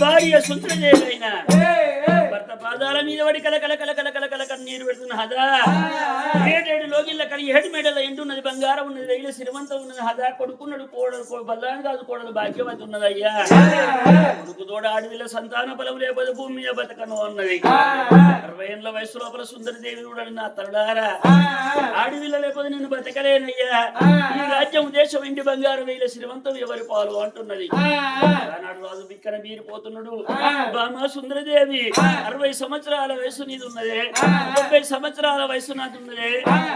భార్య సుందరదేవైన భర్త పాదాల మీద పడి కల కల కల కల కల కల కన్నీరు పెడుతున్న హదా ఏడేడు లోగిళ్ళ కలి ఏడు మేడల ఎండున్నది బంగారం ఉన్నది రైలు శ్రీమంతం ఉన్నది హదా కొడుకున్నాడు కోడలు కో- బల్లాని కాదు కోడలు భాగ్యవతి ఉన్నది అయ్యా. కొడుకు తోడ ఆడవిల సంతాన బలం లేకపోతే భూమి మీద బతకను అన్నది. అరవై ఏళ్ళ వయసు లోపల సుందరదేవి కూడా నా తరుడారా. ఆడవిల్ల లేకపోతే నేను బతకలేనయ్యా. ఈ రాజ్యం దేశం ఇంటి బంగారం వేల శ్రీమంతం ఎవరి పాలు అంటున్నది. ఆనాడు రాజు బిక్కన బీరిపోతున్నాడు. బామ సుందరదేవి అరవై సంవత్సరాల వయసు నీది ఉన్నదే డెబ్బై సంవత్సరాల వయసు నాది ఉన్నదే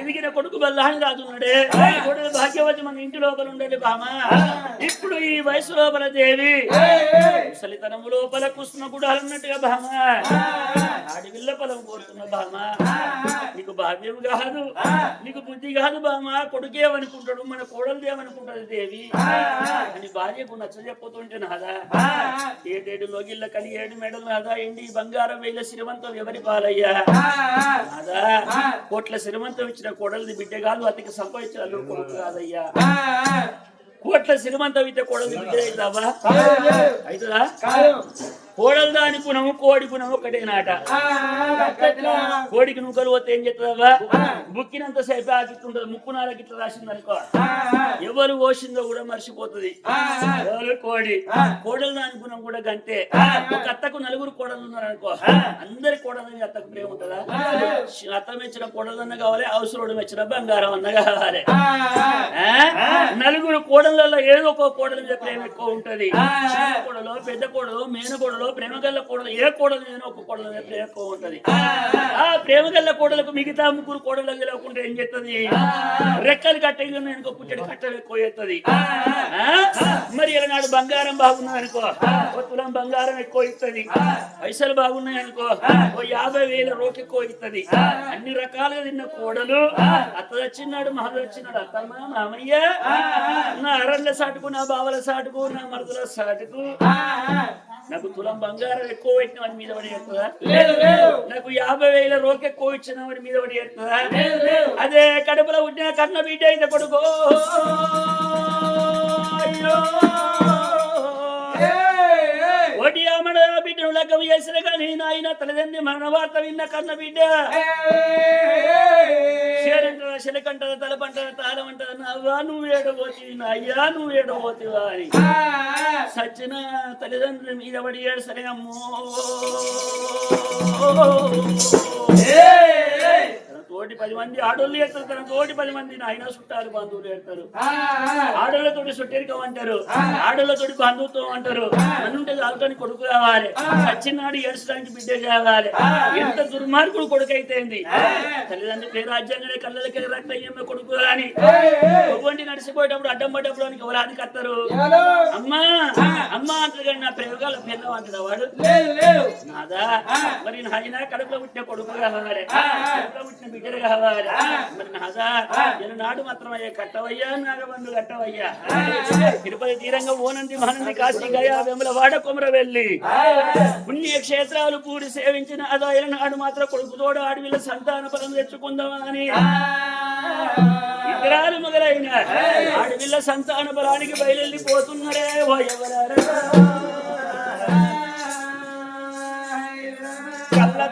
ఎదిగిన కొడుకు బల్లాని రాజున్నాడే కొడుకు భాగ్యవతి మన ఇంటి లోపల ఉండేది బామ ఇప్పుడు ఈ వయసు లోపల దేవి. ముసలితనము లోపల కృష్ణ కూడా అన్నట్టుగా బామ ఆడివిల్ల పొలం కోరుతున్న బామ. నీకు భాగ్యం కాదు నీకు బుద్ధి కాదు బామ. కొడుకేమనుకుంటాడు మన కోడలు ఏమనుకుంటది దేవి? అని భార్యకు నచ్చ చెప్పుతుంటే నాదా ఏడేడు లోగిళ్ళ కలి ఏడు మెడలు నాదా? ఎండి బంగారం వేల శ్రీమంతం ఎవరి పాలయ్యా? నాదా? కోట్ల శ్రీమంతం ఇచ్చిన కోడలిది బిడ్డ కాదు అతికి సంపాదించిన అల్లుడు కొడుకు కాదయ్యా. కోట్ల శ్రీమంతం ఇచ్చే కోడలి బిడ్డ అవుతావా అవుతుందా కోడలు దాని పునము కోడి పునము ఒకటే నాట. కోడికి నువ్వులు పోతే ఏం చెప్తుందవా బుక్కినంత సేపు ఆగిస్తుంటది ముక్కు నాలకి ఇట్లా రాసింది అనుకో. ఎవరు ఓసిందో కూడా మర్చిపోతుంది. ఎవరు కోడి? కోడలు దాని గుణం కూడా గంతే. ఒక అత్తకు నలుగురు కోడలు ఉన్నారు అనుకో అందరి కోడలు అత్తకు ప్రేమ ఉంటుందా? అత్త మెచ్చిన కోడలన్న కావాలి అవసరం మెచ్చిన బంగారం అన్న కావాలి. ఆ? నలుగురు కోడలలో ఏదో ఒక కోడల మీద ప్రేమ ఎక్కువ ఉంటది. చిన్న కోడలో పెద్ద కోడలో మేన కోడలో ప్రేమగల్ల కోడలు ఏ కోడలు మీద ఒక కోడల మీద ప్రేమ ఎక్కువ ఉంటది. ఆ ప్రేమగల్ల కోడలకు మిగతా ముగ్గురు కోడలు తెలియకుండా ఏం చేస్తుంది రెక్కలు కట్టగా నేను పుట్టడి కట్టలు ఎక్కువ చేస్తుంది మరి బంగారం బాగున్నది అనుకో ఓ తులం బంగారం ఎక్కువ ఇస్తుంది పైసలు బాగున్నాయి అనుకో ఓ యాభై వేల రోకి ఎక్కువ ఇస్తుంది అన్ని రకాలుగా తిన్న కోడలు అత్త వచ్చినాడు మహల్ వచ్చినాడు అత్తమ్మ మామయ్య నా అరళ్ళ సాటుకు నా బావల సాటుకు నా మరుదుల సాటుకు. నాకు తులం బంగారం ఎక్కువ పెట్టిన వాడి మీద పడి చేస్తుందా నాకు యాభై వేల రోకి ఎక్కువ ఇచ్చిన వాడి మీద పడి చేస్తుందా అదే కడుపులో ఉంటే కన్న బిడ్డ అయితే కొడుకో. ఆమడ బిడ్డను లగ్గం చేసిన కానీ నాయన తల్లిదండ్రి మరణ వార్త విన్న కన్న బిడ్డ. చేరంటదా శిలకంటద తలపంటద తాళమంటద నవ్వా నువ్వు ఏడబోతివి నా అయ్యా నువ్వు ఏడబోతివా అని. సచ్చిన తల్లిదండ్రుల మీద పడి ఏడుసరే అమ్మో! తోటి పది మంది ఆడోళ్ళు ఎత్తారు తన తోటి పది మంది నాయన చుట్టాలు బంధువులు ఎత్తారు ఆడోళ్ళతోటి సుట్టెరికం అంటారు. ఆడోళ్ళతోటి బంధుత్వం అంటారు. అనుంటే దాల్కొని కొడుకు కావాలి సచ్చినాడు ఏడ్చడానికి బిడ్డ కావాలి. ఎంత దుర్మార్గుడు కొడుకు అయితేంది తల్లిదండ్రులు ఏ రాజ్యాంగనే కళ్ళకి రక్తయ్యమ్మ కొడుకు అని ఒవ్వంటి నడిచిపోయేటప్పుడు అడ్డం పడ్డప్పుడు అని ఎవరానికి వస్తారు అమ్మా అమ్మా అంటారు కానీ నా ప్రయోగాలు పెద్ద అంటాడు వాడు? నాదా? మరి నాయన కడుపులో పుట్టిన కొడుకు కావాలి. కడుపులో పుట్టిన బిడ్డలు కావాలి మరి నాడు కట్టవయ్యా నాగబంధు కట్టవయ్యా. తిరుపతి తీరంగా ఓనంది మహనంది కాశీ గయా వెముల వాడ కొమర వెళ్ళి పుణ్య క్షేత్రాలు పూడి సేవించిన అదాయల నాడు మాత్రం కొడుకుతోడు ఆడవిల సంతాన ఫలం తెచ్చుకుందామని. ఇతరాలు మొదలైన ఆడవిల్ల సంతాన బలానికి ఓ ఎవరారా?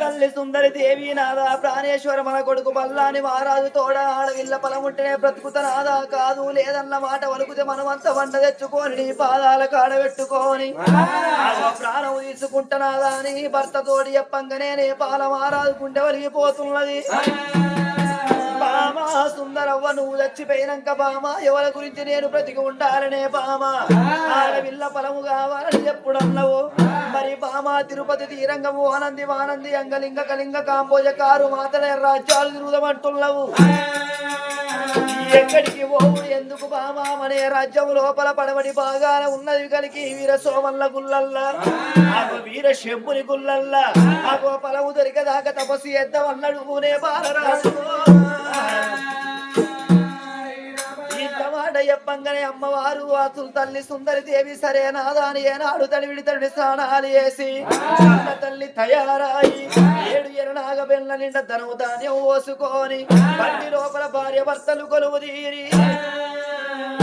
తల్లి సుందరి దేవి నాదా ప్రాణేశ్వర మన కొడుకు బల్లాని మహారాజు తోడ ఆడవిల్ల పలముంటేనే బ్రతుకుతనాదా కాదు. లేదన్న మాట వలుకుతే మనమంత వంట తెచ్చుకొని నీ పాదాల కాడ పెట్టుకొని ప్రాణం తీసుకుంటున్నాదా అని భర్త తోడి చెప్పంగానే నే పాల మహారాజు గుండె వలిగిపోతున్నది. బామా సుందరవ్వ నువ్వు చచ్చిపోయినాక బామా ఎవరి గురించి నేను బ్రతికి ఉండాలనే బామా. ఆడవిల్ల ఫలము కావాలని ఎప్పుడన్నావు? మరి బామా తిరుపతి తీరంగము ఆనంది ఆనంది అంగలింగ కలింగ కాంబోజ కారు మాతలే రాజ్యాలు తిరుగుదమంటున్నావు. ఎక్కడికి పోవు ఎందుకు బామా? అనే రాజ్యం లోపల పడబడి బాగానే ఉన్నది కలిగి వీర సోమల్ల గుల్లల్లా. వీర శంభుని గుల్లల్లా. ఆ పొలము దొరికదాకా తపస్సు చేద్దామన్నాడు పూనే బాలరాజు చెప్పంగానే అమ్మవారు అసలు తల్లి సుందరి దేవి సరే నాదాని ఏనాడు తడివిడి తడి స్నానాలు వేసి తల్లి తయారాయి ఏడు ఎరనాగ బెల్ల నిండా ధనము ధాన్యం పోసుకొని బండి లోపల భార్య భర్తలు కొలువు తీరి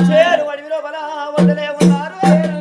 చేరు అడవి లోపల వదిలే ఉన్నారు.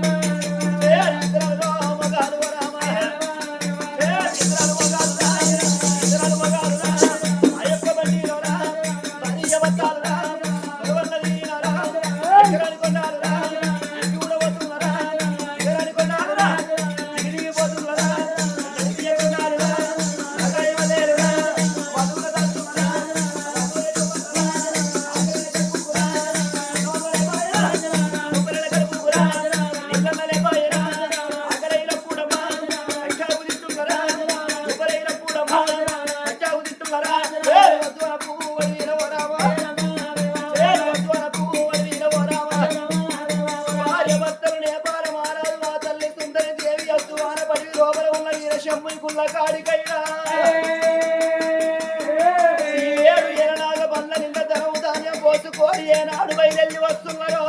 పోసుకొని ఏనాడు బయలుదేరి వస్తున్నారో?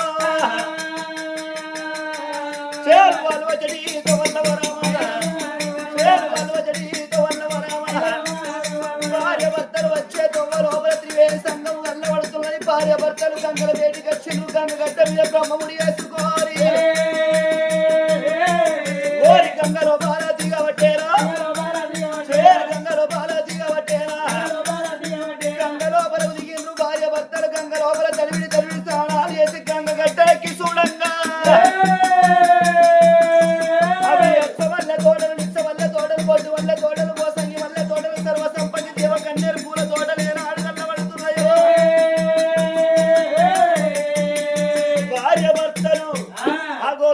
చేరు వల్వజడి తొవన్నవరామ చేరు వల్వజడి వచ్చే భార్య భర్తలు గంగల వేటికి వచ్చిండ్రు గంగ గడ్డ మీద బ్రహ్మముడి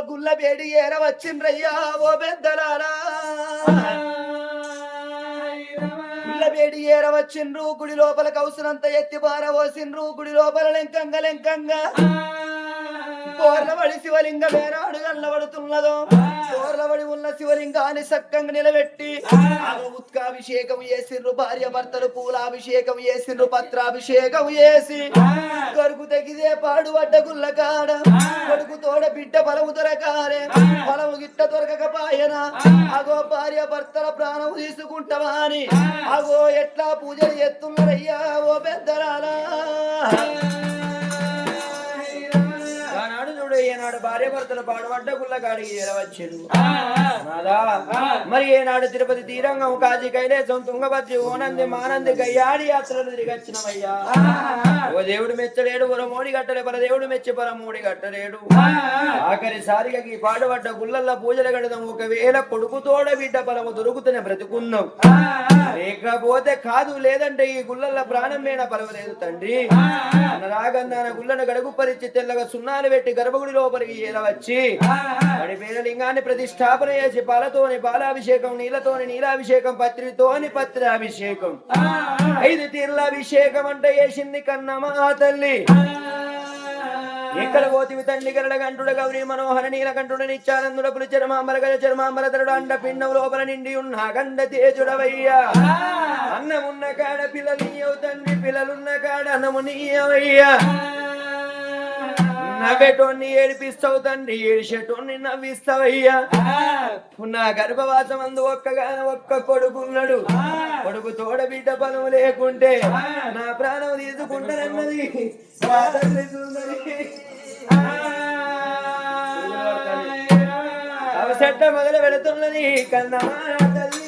గుల్ల వేడి ఏర వచ్చిండ్రయ్యా ఓ పెద్దలారా. గుల్ల వేడి ఏర వచ్చిండ్రు గుడి లోపల కౌసునంత ఎత్తి పారవోసిండ్రు గుడి లోపల లెంకంగా లెంకంగా. కోర్లబడి శివలింగం ఏనాడు కన్నబడుతున్నదో కోర్లబడి ఉన్న శివలింగాన్ని సక్కంగా నిలబెట్టి ఉత్కాభిషేకం చేసిండ్రు భార్య భర్తలు పూలాభిషేకం చేసిండ్రు పత్రాభిషేకం చేసి కొడుకు తెగిదే పాడు పడ్డ గుల్ల కాడ. కొడుకు తోడ బిడ్డ బలము దొరకాలే. బలము గిట్ట దొరకకపోయన అగో భార్య భర్తల ప్రాణం తీసుకుంటావా అని. అగో ఎట్లా పూజలు ఎత్తున్నారయ్యా ఓ పెద్దరాలా. చూడు ఏనాడు భార్య భర్తలు పాడుపడ్డ గుల్లగాడికి చేరవచ్చారు. నాదా మరి ఏనాడు తిరుపతి తీరంగం కాజీ కైలేసం తుంగభద్రి ఓనంది మానంది గయ్యాడి యాత్రలు తిరిగి వచ్చినవయ్యా ఓ దేవుడు మెచ్చలేడు ఒక మోడి గట్టలే పర దేవుడు మెచ్చి పర మూడి గట్టలేడు ఆఖరిసారిగా ఈ పాడుపడ్డ గుల్లల్ల పూజలు గడదాం ఒకవేళ కొడుకు తోడ బిడ్డ బలము దొరుకుతూనే బ్రతుకుందాం లేకపోతే కాదు లేదంటే ఈ గుల్లల్ల ప్రాణం మీద పర్వాలేదు తండ్రి. రాగంధాన గుల్లను గడుగు పరిచి తెల్లగా సున్నాలు పెట్టి గర్భగుడి లోపలికి ఏలవచ్చి వాడి పేర లింగాన్ని ప్రతిష్టాపన చేసి పాలతోని పాలాభిషేకం నీళ్ళతోని నీలాభిషేకం పత్రితోని పత్రాభిషేకం. ఐదు తీర్ల అభిషేకం అంటే వేసింది కన్నమా తల్లి. ఎక్కడ పోతివి తండ్రి గరడ గంటుడ గౌరీ మనోహర నీలకంఠుడ నిత్యానందుడ పులి చర్మాంబర గజ చర్మాంబర తరుడు అండ పిండం లోపల నిండి ఉన్న గండ తేజుడవయ్యా. అన్నమున్న కాడ పిల్లలు తండ్రి పిల్లలున్న కాడ అన్నము నీయవయ్యా. నవ్వేటోన్ని ఏడిపిస్తావు తండ్రి ఏడిచేటోన్ని నవ్విస్తావయ్యా. నా గర్భవాసం అందు ఒక్కగా ఒక్క కొడుకున్నాడు. కొడుకు తోడ బిడ్డ బలం లేకుంటే నా ప్రాణం తీసుకుంటానన్నది. అవసట్ట మొదలు పెడుతున్నది. కన్నా తల్లి